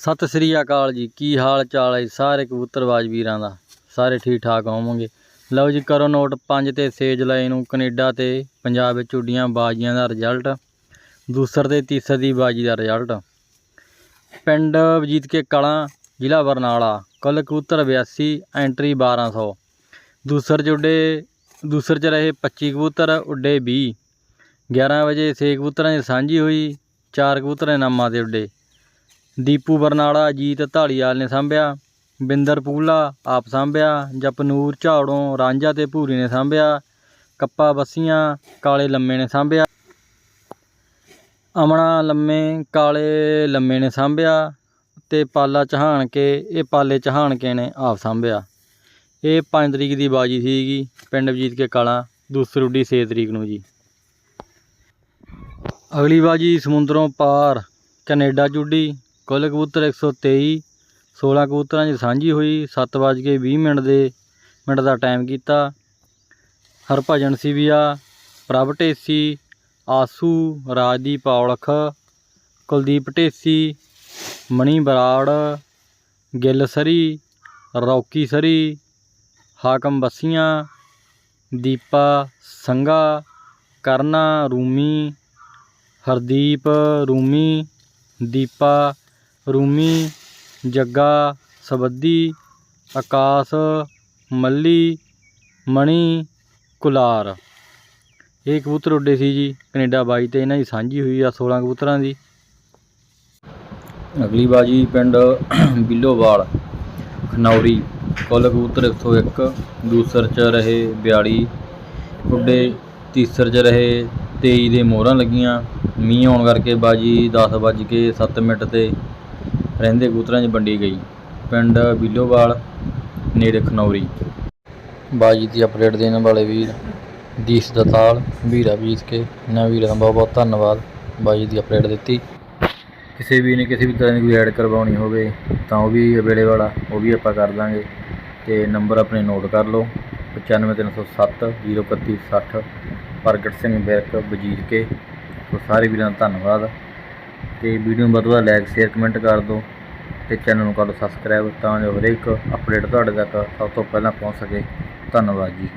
ਸਤਿ ਸ੍ਰੀ ਅਕਾਲ ਜੀ, ਕੀ ਹਾਲ ਚਾਲ ਹੈ ਸਾਰੇ ਕਬੂਤਰਬਾਜ਼ ਵੀਰਾਂ ਦਾ? ਸਾਰੇ ਠੀਕ ਠਾਕ ਹੋਵੋਗੇ। ਲਓ ਜੀ, ਕਰੋ ਨੋਟ 5 ਤੇ 6 ਜੁਲਾਈ ਨੂੰ ਕੈਨੇਡਾ ਤੇ ਪੰਜਾਬ ਵਿੱਚ ਉੱਡੀਆਂ ਬਾਜ਼ੀਆਂ ਦਾ ਰਿਜ਼ਲਟ। ਦੂਸਰ ਤੇ ਤੀਸਰ ਦੀ ਬਾਜੀ ਦਾ ਰਿਜ਼ਲਟ। ਪਿੰਡ ਵਜੀਤ ਕੇ ਕਲਾਂ, ਜ਼ਿਲ੍ਹਾ ਬਰਨਾਲਾ, ਕੁੱਲ ਕਬੂਤਰ 82 ਐਂਟਰੀ 1200 ਦੂਸਰ 'ਚ ਉੱਡੇ, ਦੂਸਰ 'ਚ ਰਹੇ 25 ਕਬੂਤਰ, ਉੱਡੇ 20 11 ਵਜੇ 6 ਕਬੂਤਰਾਂ ਦੀ ਸਾਂਝੀ ਹੋਈ 4 ਕਬੂਤਰ ਇਨਾਮਾਂ ਦੇ ਉੱਡੇ। ਦੀਪੂ ਬਰਨਾਲਾ, ਅਜੀਤ ਢਾਲੀਵਾਲ ਨੇ ਸਾਂਭਿਆ। ਬਿੰਦਰ ਪੂਲਾ ਆਪ ਸਾਂਭਿਆ। ਜਪਨੂਰ ਝਾੜੋਂ ਰਾਂਝਾ ਤੇ ਭੂਰੀ ਨੇ ਸਾਂਭਿਆ। ਕੱਪਾ ਬੱਸੀਆਂ, ਕਾਲੇ ਲੰਮੇ ਨੇ ਸਾਂਭਿਆ। ਅਮਣਾ ਲੰਮੇ, ਕਾਲੇ ਲੰਮੇ ਨੇ ਸਾਂਭਿਆ। ਤੇ ਪਾਲਾ ਚਹਾਣ ਕੇ, ਇਹ ਪਾਲੇ ਚਹਾਣ ਕੇ ਨੇ ਆਪ ਸਾਂਭਿਆ। ਇਹ 5 ਤਰੀਕ ਦੀ ਬਾਜੀ ਸੀਗੀ, ਪਿੰਡ ਵਜੀਤ ਕੇ ਕਾਲਾ, ਦੂਸਰੀ ਉੱਡੀ 6 ਤਰੀਕ ਨੂੰ ਜੀ। ਅਗਲੀ ਬਾਜੀ ਸਮੁੰਦਰੋਂ ਪਾਰ, ਕੈਨੇਡਾ ਚ ਉੱਡੀ ਕੁੱਲ ਕਬੂਤਰ 123 16 ਕਬੂਤਰਾਂ ਦੀ ਸਾਂਝੀ ਹੋਈ 7:20 ਮਿੰਟ ਦੇ ਮਿੰਟ ਦਾ ਟਾਈਮ ਕੀਤਾ। Harbhajan Sivia, Prabh Dhesi, Aasu, Rajdeep Aulakh, Kuldeep Dhesi, Mani Brar, Gill Surrey, Rocky Surrey, Hakam Bassian, Deepa Sangha, Karna Rumi, Hardeep ਰੂਮੀ, ਦੀਪਾ ਰੂਮੀ, ਜੱਗਾ, ਸਬੱਦੀ, ਆਕਾਸ਼, ਮੱਲੀ, ਮਣੀ, ਕੁਲਾਰ। ਇਹ ਕਬੂਤਰ ਉੱਡੇ ਸੀ ਜੀ ਕੈਨੇਡਾ ਬਾਈ ਤੇ ਇਹਨਾਂ ਦੀ ਸਾਂਝੀ ਹੋਈ ਆ 16 ਕਬੂਤਰਾਂ ਦੀ। ਅਗਲੀ ਬਾਜੀ ਪਿੰਡ ਬਿੱਲੋਵਾਲ, ਖਨੌਰੀ। ਕੁੱਲ ਕਬੂਤਰ 101 ਦੂਸਰ ਚ ਰਹੇ 42 ਉੱਡੇ ਤੀਸਰ ਚ ਰਹੇ 23 ਦੇ ਮੋਹਰਾਂ ਲੱਗੀਆਂ। ਮੀਂਹ ਆਉਣ ਕਰਕੇ ਬਾਜੀ 10 ਵੱਜ ਕੇ 7 ਮਿੰਟ ਤੇ ਰਹਿੰਦੇ ਕਬੂਤਰਾਂ 'ਚ ਵੰਡੀ ਗਈ। ਪਿੰਡ ਬਿੱਲੋਵਾਲ, ਨੇੜੇ ਖਨੌਰੀ। ਬਾਜੀ ਦੀ ਅਪਡੇਟ ਦੇਣ ਵਾਲੇ ਵੀਰ ਦੀਸ ਦਤਾਲ, ਵੀਰਾ ਬੀਜ ਕੇ, ਇਹਨਾਂ ਵੀਰਾਂ ਦਾ ਬਹੁਤ ਬਹੁਤ ਧੰਨਵਾਦ। ਬਾਜੀ ਦੀ ਅਪਡੇਟ ਦਿੱਤੀ। ਕਿਸੇ ਵੀ ਨੇ ਕਿਸੇ ਵੀ ਤਰ੍ਹਾਂ ਦੀ ਕੋਈ ਐਡ ਕਰਵਾਉਣੀ ਹੋਵੇ ਤਾਂ ਉਹ ਵੀ ਅਵੇਲੇਬਲ ਆ ਉਹ ਵੀ ਆਪਾਂ ਕਰ ਦਾਂਗੇ। ਤੇ ਨੰਬਰ ਆਪਣੇ ਨੋਟ ਕਰ ਲਓ। 95307 03160 ਪ੍ਰਗਟ ਸਿੰਘ ਵਿਰਕ ਵਜੀਰ ਕੇ। ਸੋ ਸਾਰੇ ਵੀਰਾਂ ਦਾ ਧੰਨਵਾਦ। ਤੇ ਵੀਡੀਓ ਨੂੰ ਵੱਧ ਤੋਂ ਵੱਧ ਲਾਈਕ ਸ਼ੇਅਰ ਕਮੈਂਟ ਕਰ ਦਿਓ ਤੇ ਚੈਨਲ ਨੂੰ ਕਰ ਲਓ ਸਬਸਕ੍ਰਾਈਬ ਤਾਂ ਜੋ ਹਰੇਕ ਅਪਡੇਟ ਤੁਹਾਡੇ ਤੱਕ ਸਭ ਤੋਂ ਪਹਿਲਾਂ ਪਹੁੰਚ ਸਕੇ। ਧੰਨਵਾਦ ਜੀ।